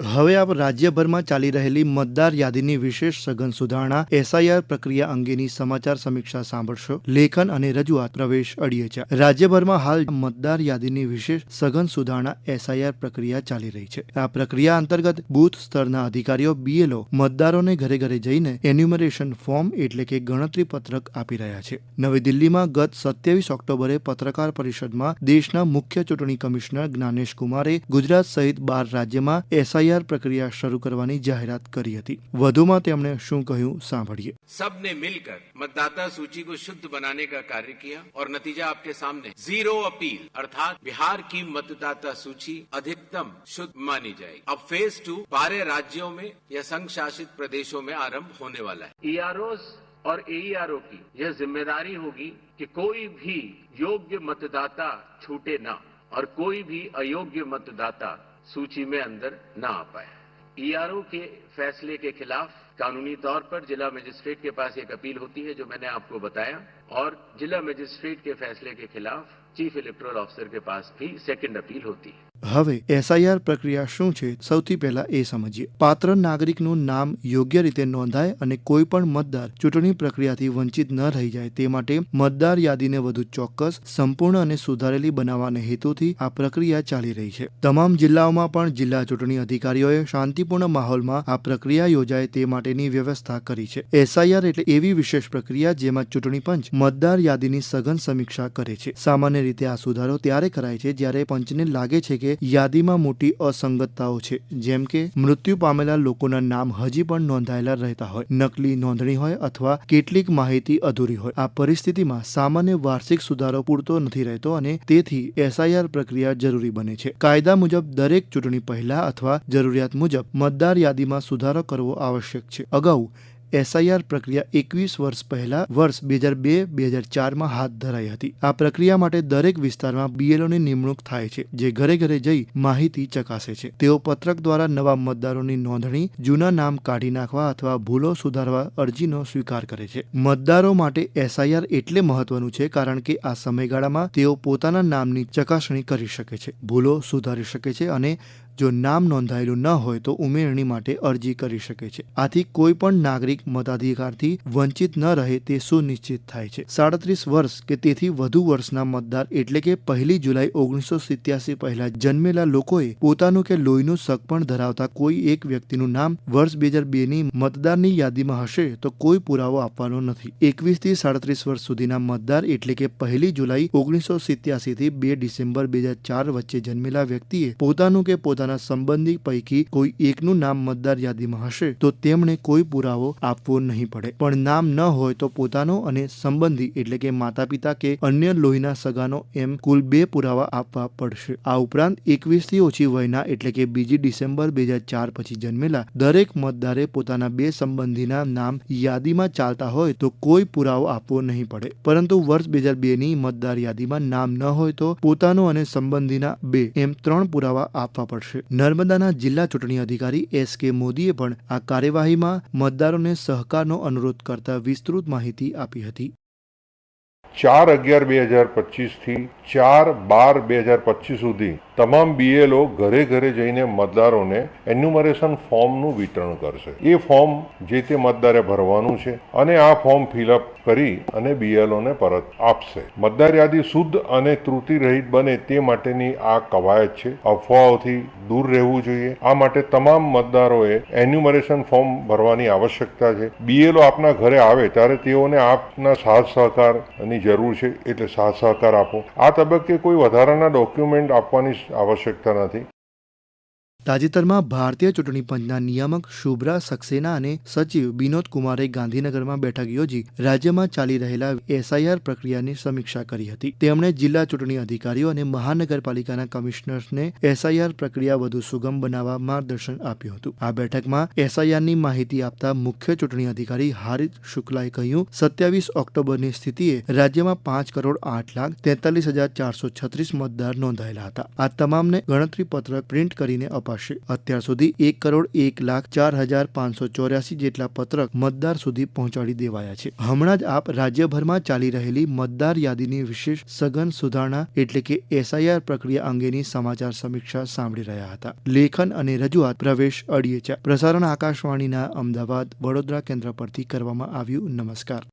હવે આપ રાજ્યભરમાં ચાલી રહેલી મતદાર યાદીની વિશેષ સઘન સુધારણા એસઆઈઆર પ્રક્રિયા અંગેની સમાચાર સમીક્ષા સાંભળશો. લેખન અને રજૂઆત પ્રવેશ અડીએચા રાજ્યભરમાં હાલ મતદાર યાદીની વિશેષ સઘન સુધારણા એસઆઈઆર પ્રક્રિયા ચાલી રહી છે. આ પ્રક્રિયા અંતર્ગત બૂથ સ્તરના અધિકારીઓ બીએલઓ મતદારોને ઘરે ઘરે જઈને એન્યુમરેશન ફોર્મ એટલે કે ગણતરી પત્રક આપી રહ્યા છે. નવી દિલ્હીમાં ગત સત્યાવીસ ઓક્ટોબરે પત્રકાર પરિષદમાં દેશના મુખ્ય ચૂંટણી કમિશનર જ્ઞાનેશ કુમારે ગુજરાત સહિત બાર રાજ્યમાં એસઆઈઆર પ્રક્રિયા શરૂ કરવાની જાહેરાત કરી હતી વધુમાં તેમણે શું કહ્યું સાંભળીએ सबने मिलकर मतदाता सूची को शुद्ध बनाने का कार्य किया और नतीजा आपके सामने जीरो अपील अर्थात बिहार की मतदाता सूची अधिकतम शुद्ध मानी जाएगी अब फेज टू बारह राज्यों में या संघ शासित प्रदेशों में आरंभ होने वाला है ईआरओ और एईआरओ की यह जिम्मेदारी होगी कि कोई भी योग्य मतदाता छूटे ना और कोई भी अयोग्य मतदाता सूची में अंदर ना आ पाए। ईआरओ के फैसले के खिलाफ कानूनी तौर पर जिला मजिस्ट्रेट के पास एक अपील होती है, जो मैंने आपको बताया। और जिला मजिस्ट्रेट के फैसले के खिलाफ चीफ इलेक्ट्रल ऑफिसर के पास भी सेकंड अपील होती है। હવે એસઆઈઆર પ્રક્રિયા શું છે? સૌથી પહેલા એ સમજીએ. પાત્ર નાગરિકનું નામ યોગ્ય રીતે નોંધાય અને કોઈ પણ મતદાર ચૂંટણી પ્રક્રિયાથી વંચિત ન રહી જાય તે માટે મતદાર યાદીને વધુ ચોક્કસ, સંપૂર્ણ અને સુધારેલી બનાવવાના હેતુથી આ પ્રક્રિયા ચાલી રહી છે. તમામ જિલ્લાઓમાં પણ જિલ્લા ચૂંટણી અધિકારીઓએ શાંતિપૂર્ણ માહોલમાં આ પ્રક્રિયા યોજાય તે માટેની વ્યવસ્થા કરી છે. એસઆઈઆર એટલે એવી વિશેષ પ્રક્રિયા જેમાં ચૂંટણી પંચ મતદાર યાદીની સઘન સમીક્ષા કરે છે. સામાન્ય રીતે આ સુધારો ત્યારે કરાય છે જ્યારે પંચને લાગે છે કે યાદીમાં મોટી અસંગતતાઓ છે. જેમ કે, મૃત્યુ પામેલા લોકોના નામ હજી પણ નોંધાયેલા રહેતા હોય. નકલી નોંધણી હોય અથવા કેટલીક માહિતી અધૂરી હોય. આ પરિસ્થિતિમાં સામાન્ય વાર્ષિક સુધારો પૂરતો નથી રહેતો અને તેથી એસઆઈઆર પ્રક્રિયા જરૂરી બને છે. કાયદા મુજબ દરેક ચૂંટણી પહેલા અથવા જરૂરિયાત મુજબ મતદાર યાદીમાં સુધારો કરવો આવશ્યક છે. અગાઉ એસઆઈઆર પ્રક્રિયા એકવીસ વર્ષ પહેલા વર્ષ બે હજાર બે બે હજાર ચારમાં હાથ ધરાઈ હતી. આ પ્રક્રિયા માટે દરેક વિસ્તારમાં બીએલઓની નિમણૂક થાય છે, જે ઘરે ઘરે જઈ માહિતી ચકાસે છે. તેઓ પત્રક દ્વારા નવા મતદારોની નોંધણી, જૂના નામ કાઢી નાખવા અથવા ભૂલો સુધારવા અરજીનો સ્વીકાર કરે છે. મતદારો માટે એસઆઈઆર એટલે મહત્વનું છે કારણ કે આ સમયગાળામાં તેઓ પોતાના નામની ચકાસણી કરી શકે છે, ભૂલો સુધારી શકે છે અને જો નામ નોંધાયેલું ન હોય તો ઉમેરણી માટે અરજી કરી શકે છે. આથી કોઈ પણ નાગરિક મતાધિકારથી વંચિત ન રહે તે સુનિશ્ચિત થાય છે. સાડત્રીસ વર્ષ કે તેથી વધુ વર્ષના મતદાર એટલે કે પહેલી જુલાઈ ઓગણીસો સિત્યાસી પહેલા જન્મેલા લોકોએ પોતાનું કે લોહીનું સગપણ ધરાવતા કોઈ એક વ્યક્તિનું નામ વર્ષ બે હજાર બેની મતદારની યાદીમાં હશે તો કોઈ પુરાવો આપવાનો નથી. એકવીસથી સાડત્રીસ વર્ષ સુધીના મતદાર એટલે કે પહેલી જુલાઈ ઓગણીસો સિત્યાસી થી બે ડિસેમ્બર બે હજાર ચાર વચ્ચે જન્મેલા વ્યક્તિએ પોતાનું કે પોતાના સંબંધી પૈકી કોઈ એકનું નામ મતદાર યાદીમાં હશે, તો તેમણે કોઈ પુરાવો આપવો નહીં પડે. પણ નામ ન હોય તો પોતાનો અને સંબંધી એટલે કે માતા પિતા કે અન્ય લોહીના સગાનો એમ કુલ બે પુરાવા આપવા પડશે. આ ઉપરાંત એકવીસથી ઓછી વયના એટલે કે બીજી ડિસેમ્બર બે હજાર ચાર પછી જન્મેલા દરેક મતદારે પોતાના બે સંબંધીના નામ યાદીમાં ચાલતા હોય તો કોઈ પુરાવો આપવો નહીં પડે. પરંતુ વર્ષ બે હજાર બે ની મતદાર યાદીમાં નામ ન હોય તો પોતાનો અને સંબંધીના બે એમ ત્રણ પુરાવા આપવા પડશે. નર્મદાના જિલ્લા ચૂંટણી અધિકારી એસ કે મોદીએ પણ આ કાર્યવાહીમાં મતદારોને સહકારનો અનુરોધ કરતા વિસ્તૃત માહિતી આપી હતી. ચાર અગિયાર બે હજાર પચીસથી ચાર બાર બે હજાર પચીસ સુધી તમામ બીએલઓ ઘરે ઘરે જઈને મતદારોને એન્યુમરેશન ફોર્મનું વિતરણ કરશે. એ ફોર્મ જે તે મતદારે ભરવાનું છે અને આ ફોર્મ ફિલઅપ કરી અને બીએલઓને પરત આપશે. મતદાર યાદી શુદ્ધ અને ત્રુટિ રહિત બને તે માટેની આ કવાયત છે. અફવાઓથી દૂર રહેવું જોઈએ. આ માટે તમામ મતદારોએ એન્યુમરેશન ફોર્મ ભરવાની આવશ્યકતા છે. બીએલઓ આપના ઘરે આવે ત્યારે તેઓને આપના સાથ સહકારની જરૂર છે એટલે સાથ સહકાર આપો. આ તબક્કે કોઈ વધારાના ડોક્યુમેન્ટ આપવાની આવશ્યકતા નથી. તાજેતરમાં ભારતીય ચૂંટણી પંચના નિયામક શુભ્રા સક્સેના અને સચિવ વિનોદ કુમારે ગાંધીનગરમાં બેઠક યોજી રાજ્યમાં ચાલી રહેલા એસઆઈઆર પ્રક્રિયાની સમીક્ષા કરી હતી. તેમણે જિલ્લા ચૂંટણી અધિકારીઓ અને મહાનગરપાલિકાના કમિશનર્સને એસઆઈઆર પ્રક્રિયા વધુ સુગમ બનાવવા માર્ગદર્શન આપ્યું હતું. આ બેઠકમાં એસઆઈઆરની માહિતી આપતા મુખ્ય ચૂંટણી અધિકારી હારિત શુક્લાએ કહ્યું, સત્યાવીસ ઓક્ટોબરની સ્થિતિએ રાજ્યમાં પાંચ કરોડ આઠ લાખ તેતાલીસ હજાર ચારસો છત્રીસ મતદાર નોંધાયેલા હતા. આ તમામને ગણતરી પત્ર પ્રિન્ટ કરીને અપાયું અપાશે અત્યાર સુધી એક કરોડ એક લાખ ચાર હજાર પાંચસો ચોર્યાસી જેટલા પત્રક મતદાર સુધી પહોંચાડી દેવાયા છે. હમણાં જ આપ રાજ્યભરમાં ચાલી રહેલી મતદાર યાદીની વિશેષ સઘન સુધારણા એટલે કે એસઆઈઆર પ્રક્રિયા અંગેની સમાચાર સમીક્ષા સાંભળી રહ્યા હતા. લેખન અને રજૂઆત પ્રવેશ અડિયેચા પ્રસારણ આકાશવાણીના અમદાવાદ વડોદરા કેન્દ્ર પરથી કરવામાં આવ્યું. નમસ્કાર.